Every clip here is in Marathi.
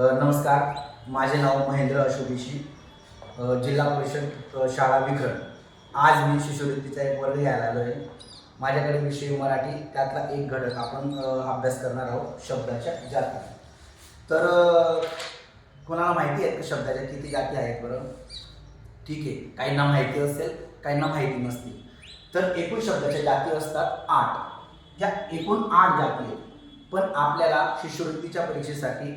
नमस्कार. माझे नाव महेंद्र अशोकीशी जिल्हा परिषद शाळा विखर. आज मी शिष्यवृत्तीचा एक वर्ग घ्यायला आलो आहे माझ्याकडे विषय मराठी त्यातला एक घटक आपण अभ्यास करणार आहोत शब्दाच्या जाती. तर कोणाला माहिती आहे का शब्दाच्या किती जाती आहेत बरं? ठीक आहे. काहींना माहिती असेल काहींना माहिती नसतील. तर एकूण शब्दाच्या जाती असतात आठ. ह्या एकूण आठ जाती आहेत. पण आपल्याला शिष्यवृत्तीच्या परीक्षेसाठी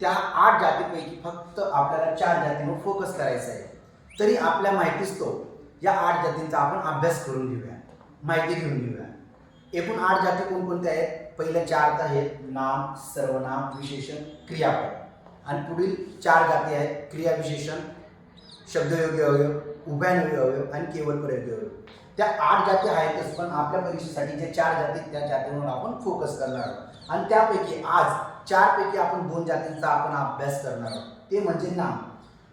त्या आठ जातीपैकी फक्त आपल्याला चार जातींवर फोकस करायचा आहे तरी आपल्या माहितीच तो. या आठ जातींचा आपण अभ्यास करून घेऊया. माहिती घेऊन घेऊया. एकूण आठ जाती कोणकोणत्या आहेत? पहिल्या चार तर आहेत. नाम सर्वनाम विशेषण क्रियापद. आणि पुढील चार जाती आहेत. क्रियाविशेषण शब्दयोगी अवयव उभयान्वयी अवयव आणि केवळ प्रयोगी अवयव. त्या आठ जाती आहेतच पण आपल्या परीक्षेसाठी ज्या चार जाती त्या जातींवर आपण फोकस करणार आहोत. आणि त्यापैकी आज चारपैकी आपण दोन जातींचा आपण अभ्यास करणार आहोत. ते म्हणजे नाम.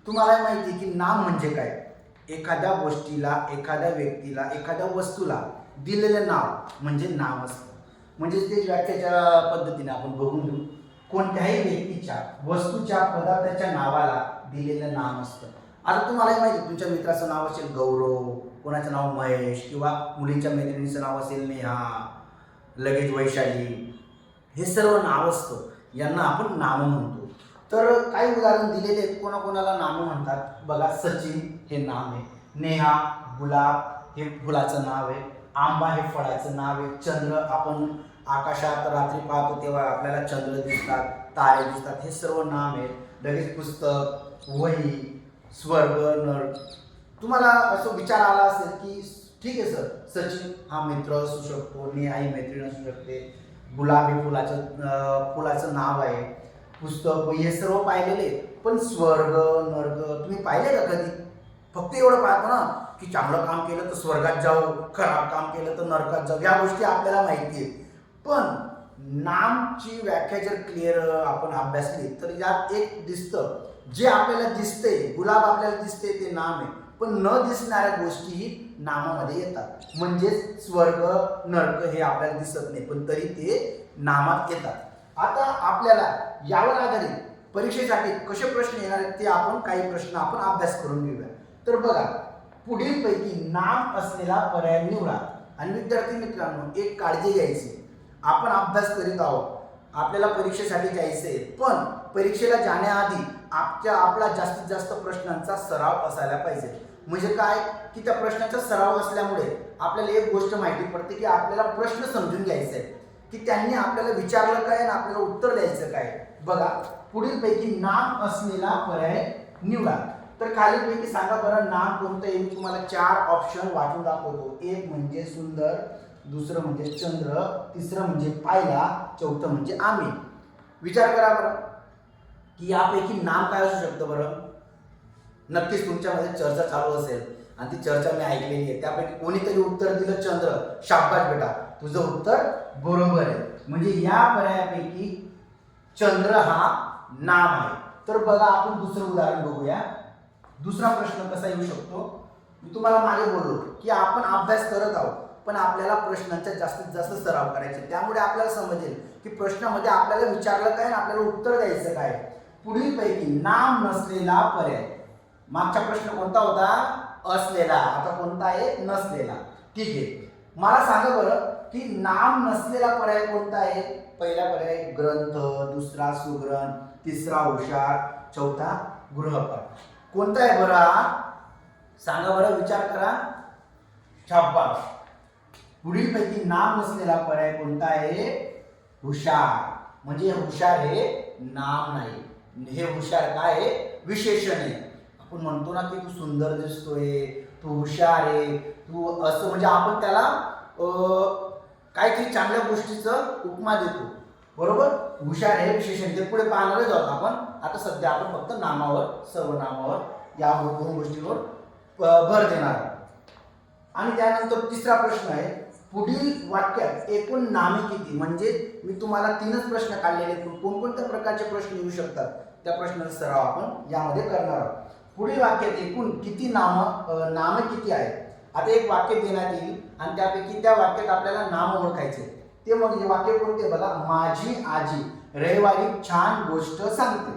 तुम्हाला माहिती आहे की नाम म्हणजे काय? एखाद्या गोष्टीला एखाद्या व्यक्तीला एखाद्या वस्तूला दिलेलं नाव म्हणजे नाव असतं. म्हणजे ते व्याख्याच्या पद्धतीने आपण बघून घेऊ. कोणत्याही व्यक्तीच्या वस्तूच्या पदार्थाच्या नावाला दिलेलं नाम असतं. आता तुम्हालाही माहिती आहे, तुमच्या मित्राचं नाव असेल गौरव कोणाचं नाव महेश किंवा मुलींच्या मैत्रिणीचं नाव असेल नेहा लगेच वैशाली हे सर्व नाव असतं. यांना आपण नामं म्हणतो. तर काही उदाहरण दिलेले आहेत. कोणाकोणाला नामं म्हणतात? बघा सचिन हे नाम आहे. नेहा गुलाब हे फुलाचं नाव आहे. आंबा हे फळाचं नाव आहे. चंद्र आपण आकाशात रात्री पाहतो तेव्हा आपल्याला चंद्र दिसतात तारे दिसतात. हे सर्व नाम आहे लगेच पुस्तक वही स्वर्ग नर. तुम्हाला असं विचार आला असेल की ठीक आहे सर सचिन हा मित्र असू शकतो नेहा मैत्रीण असू शकते गुलाबी फुलाचं फुलाचं नाव आहे पुस्तक हे सर्व पाहिलेले पण स्वर्ग नर्ग तुम्ही पाहिले का कधी? फक्त एवढं पाहतो ना की चांगलं काम केलं तर स्वर्गात जाऊ खराब काम केलं तर नरकात जाऊ या गोष्टी आपल्याला माहिती आहेत. पण नामची व्याख्या जर क्लिअर आपण अभ्यासली तर यात एक दिसतं. जे आपल्याला दिसते गुलाब आपल्याला दिसते ते नाम आहे. पण न दिसणाऱ्या गोष्टीही नामामध्ये येतात. म्हणजेच स्वर्ग नरक हे आपल्याला दिसत नाही पण तरी ते नामात येतात. आता आपल्याला यावर आधारित परीक्षेसाठी कसे प्रश्न येणार आहेत ते आपण काही प्रश्न आपण अभ्यास करून घेऊया. तर बघा पुढील पैकी नाम असलेला पर्याय निवडा. आणि विद्यार्थी मित्रांनो एक काळजी घ्यायची. आपण अभ्यास करीत आहोत. आपल्याला परीक्षेसाठी जायचं आहे पण परीक्षेला जाण्याआधी आपच्या आपला जास्तीत जास्त प्रश्नांचा सराव असायला पाहिजे. म्हणजे काय? की त्या प्रश्नाचा सराव असल्यामुळे आपल्याला एक गोष्ट माहिती पडते की आपल्याला प्रश्न समजून घ्यायचा आहे की त्यांनी आपल्याला विचारलं काय आणि आपल्याला उत्तर द्यायचं काय? बघा पुढील पैकी नाम असलेला पर्याय निवडा. तर खालीलपैकी सांगा बरं नाम कोणतं आहे? मी तुम्हाला चार ऑप्शन वाटून दाखवतो. एक म्हणजे सुंदर दुसरं म्हणजे चंद्र तिसरं म्हणजे पायला चौथं म्हणजे आम्ही. विचार करा बरं. की यापैकी नाम काय असू शकतं बरं? नक्कीच तुमच्यामध्ये चर्चा चालू असेल. आणि ती चर्चा मी ऐकलेली आहे. त्यापैकी कोणीतरी उत्तर दिलं चंद्र. शाबाज बेटा. तुझं उत्तर बरोबर आहे. म्हणजे या पर्यायापैकी चंद्र हा नाम आहे. तर बघा आपण दुसरं उदाहरण बघूया. दुसरा प्रश्न कसा येऊ शकतो? मी तुम्हाला मागे बोललो की आपण अभ्यास करत आहोत. पण आपल्याला प्रश्नांचा जास्तीत जास्त सराव करायचे. त्यामुळे आपल्याला समजेल की प्रश्नामध्ये आपल्याला विचारलं काय आणि आपल्याला उत्तर द्यायचं काय? पुढील पैकी नाम नसलेला पर्याय. मागचा प्रश्न कोणता होता? असलेला. आता कोणता आहे? नसलेला. ठीक आहे. मला सांगा बरं की नाम नसलेला पर्याय कोणता आहे? पहिला पर्याय ग्रंथ दुसरा सुग्रण तिसरा हुशार चौथा गृहपाठ. कोणता आहे बरं? सांगा बरं विचार करा. शाबास पुढील पैकी नाम नसलेला पर्याय कोणता आहे? हुशार. म्हणजे हुशार हे नाम नाही. हे हुशार काय आहे? विशेषण आहे. आपण म्हणतो ना की तू सुंदर दिसतोय तू हुशार आहे तू असं म्हणजे आपण त्याला काहीतरी चांगल्या गोष्टीचं उपमा देतो. बरोबर? हुशार हे विशेषण. ते पुढे पाहणारच आहोत आपण. आता सध्या आपण फक्त नामावर सर्वनामावर या दोन गोष्टींवर भर देणार आहोत. आणि त्यानंतर तिसरा प्रश्न आहे. पुढील वाक्यात एकूण नामे किती? म्हणजे मी तुम्हाला तीनच प्रश्न काढलेले आहेत. कोणकोणत्या प्रकारचे प्रश्न येऊ शकतात? त्या प्रश्नाचा सराव आपण यामध्ये करणार आहोत. पुढील वाक्यात एकूण किती नाम नामे किती आहेत? आता एक वाक्य देण्यात येईल आणि त्यापैकी त्या वाक्यात आपल्याला नाम ओळखायचे ते मग हे वाक्य कोणते? बघा माझी आजी. रविवारी छान गोष्ट सांगते.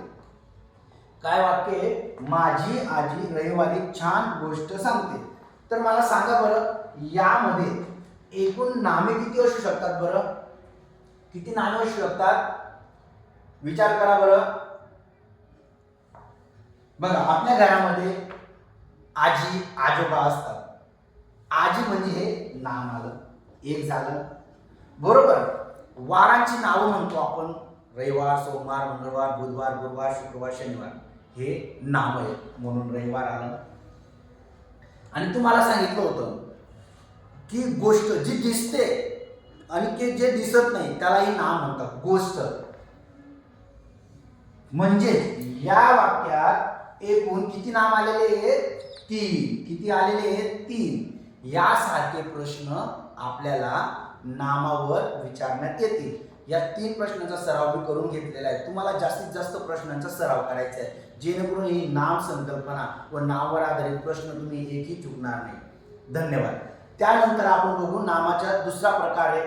काय वाक्य आहे? माझी आजी रविवारी छान गोष्ट सांगते. तर मला सांगा बरं यामध्ये एकूण नामे किती असू शकतात बरं? किती नामे असू शकतात? विचार करा बरं. बघा आपल्या घरामध्ये आजी आजोबा असतात. आजी म्हणजे हे नाम आलं एक झालं. बरोबर? वारांची नावं म्हणतो आपण. रविवार सोमवार मंगळवार बुधवार गुरुवार शुक्रवार शनिवार. हे नाम आहे म्हणून रविवार आलं. आणि तुम्हाला सांगितलं होतं की गोष्ट जी दिसते आणि की जे दिसत नाही त्यालाही नाम म्हणतात गोष्ट. म्हणजे या वाक्यात एकूण किती नाम आलेले आहेत? तीन. किती आलेले आहेत? तीन. यासारखे प्रश्न आपल्याला नामावर विचारण्यात येतील. या तीन प्रश्नांचा सराव मी करून घेतलेला आहे. तुम्हाला जास्तीत जास्त प्रश्नांचा सराव करायचा आहे. जेणेकरून ही नाम संकल्पना व नावावर आधारित प्रश्न तुम्ही एकही चुकणार नाही. धन्यवाद. त्यानंतर आपण बघू नामाच्या दुसरा प्रकार आहे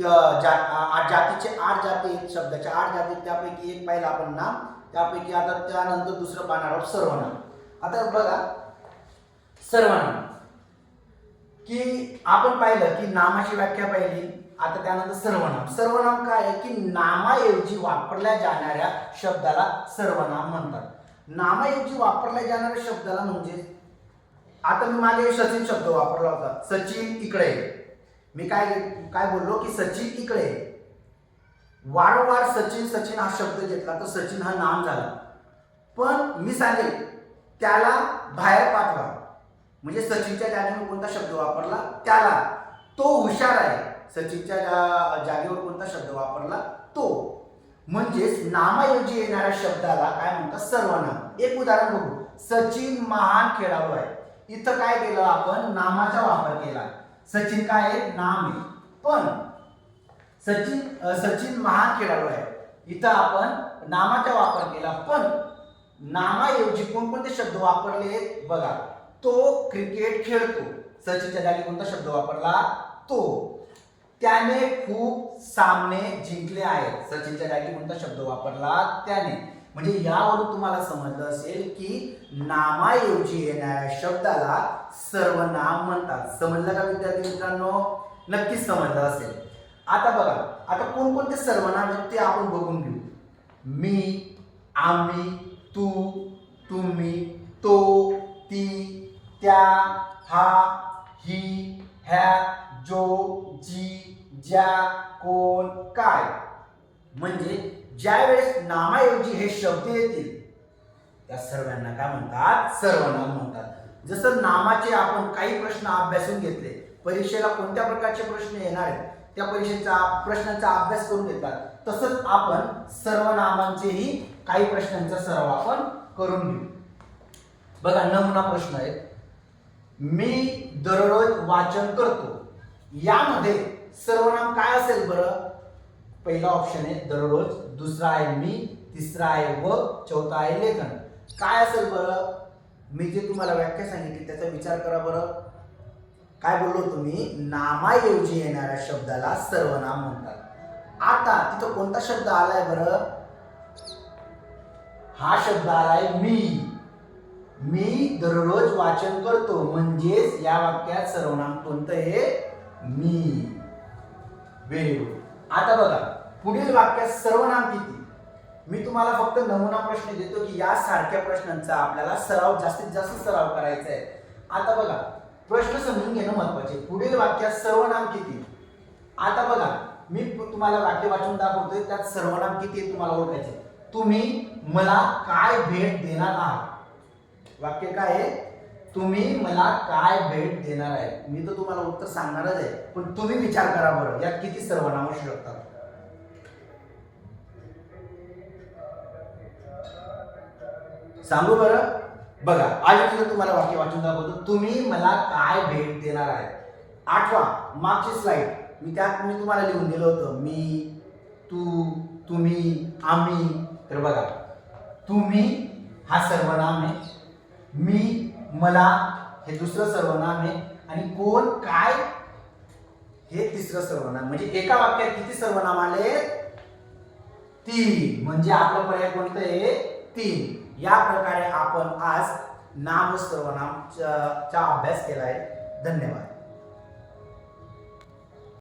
जा जातीचे आठ जाती आहेत शब्दाच्या आठ जाती त्यापैकी एक पाहिलं आपण नाम त्यापैकी आता त्यानंतर दुसरं पाहणार आहोत सर्वनाम. आता बघा सर्वनाम. की आपण पाहिलं की नामाची व्याख्या पाहिली आता त्यानंतर सर्वनाम. सर्वनाम काय आहे? की नामाऐवजी वापरल्या जाणाऱ्या शब्दाला सर्वनाम म्हणतात. नामाऐवजी वापरल्या जाणाऱ्या शब्दाला म्हणजे आता मी मागे सचिन शब्द वापरला होता. सचिन इकडे. मी काय काय बोललो की सचिन इकडे. वारंवार सचिन सचिन हा शब्द घेतला तर सचिन हा नाम झाला. पण मी सांगेल त्याला बाहेर पाठवा. म्हणजे सचिनच्या जागेवर कोणता शब्द वापरला? त्याला. तो हुशार आहे. सचिनच्या जागेवर कोणता शब्द वापरला? तो. म्हणजेच नामाऐवजी येणाऱ्या शब्दाला काय म्हणतात? सर्वनाम एक उदाहरण बघू. सचिन महान खेळाडू आहे. इथं काय केलं आपण? नामाचा वापर केला. सचिन काय आहे? नाम आहे. पण सचिन सचिन महान खेळाडू आहे. इथं आपण नामाचा वापर केला. पण नामाऐवजी कोणकोणते शब्द वापरले? आहेत? बघा. तो क्रिकेट खेळतो. सचिनच्या जागी कोणता शब्द वापरला? तो. त्याने खूप सामने जिंकले आहेत. सचिनच्या जागी कोणता शब्द वापरला? त्याने. म्हणजे यावरून तुम्हाला समजलं असेल की नामाऐवजी येणाऱ्या शब्दाला सर्वनाम म्हणतात. समजलं का विद्यार्थी मित्रांनो? नक्कीच समजलं असेल. आता बघा आता कोणकोणते सर्वनाम आहेत ते आपण बघून घेऊ. मी आम्ही तू तुम्ही तो ती त्या हा ही ह्या जो जी ज्या कोण काय? म्हणजे ज्या वेळेस नामाऐवजी हे शब्द येतील त्या सर्वांना काय म्हणतात? सर्वनाम म्हणतात. जसं नामाचे आपण काही प्रश्न अभ्यासून घेतले परीक्षेला कोणत्या प्रकारचे प्रश्न येणार आहेत त्या परीक्षेचा प्रश्नांचा अभ्यास करून घेतात तसंच आपण सर्वनामांचेही काही प्रश्नांचा सराव आपण करून घेऊ. बघा नमुना प्रश्न आहे. मी दररोज वाचन करतो. यामध्ये सर्वनाम काय असेल बरं? पहिला ऑप्शन आहे दररोज दुसरा आहे मी तिसरा आहे व चौथा आहे लेखन. काय असेल बरं? मी जे तुम्हाला व्याख्या सांगितली त्याचा विचार करा बरं. काय बोललो तुम्ही? नामाऐवजी येणाऱ्या शब्दाला सर्वनाम म्हणतात. आता तिथं कोणता शब्द आलाय बरं? हा शब्द आलाय मी. मी दररोज वाचन करतो म्हणजेच या वाक्यात सर्वनाम कोणतं आहे? मी. व्हेरी गुड आता बघा पुढील वाक्यात सर्वनाम किती? मी तुम्हाला फक्त नमुना प्रश्न देतो की या सारख्या प्रश्नांचा आपल्याला सराव जास्तीत जास्त सराव करायचा आहे. आता बघा प्रश्न समजून घेणं महत्त्वाचे पुढील वाक्यात सर्वनाम किती? आता बघा मी तुम्हाला वाक्य वाचून दाखवतोय त्यात सर्वनाम किती तुम्हाला ओळखायचे? तुम्ही मला काय भेट देणार आहात? वाक्य काय आहे? तुम्ही मला काय भेट देणार आहे? मी तर तुम्हाला उत्तर सांगणारच आहे. पण तुम्ही विचार करा बरं. यात किती सर्वनाम असू शकतात सांगू बरं? बघा आज मी तुम्हाला वाक्य वाचून दाखवतो. तुम्ही मला काय भेट देणार आहे? आठवा मागची स्लाइड मी त्यात मी तुम्हाला लिहून दिलं होतं. मी तू तुम्ही आम्ही. तर बघा तुम्ही हा सर्वनाम आहे. मी मला हे दुसरं सर्वनाम आहे. आणि कोण काय? हे तिसरं सर्वनाम. म्हणजे एका वाक्यात किती सर्वनाम आले? तीन. म्हणजे आपलं पर्याय कोणतं आहे? तीन. या प्रकारे आपण आज नाम सर्वनाम चा अभ्यास केला आहे धन्यवाद.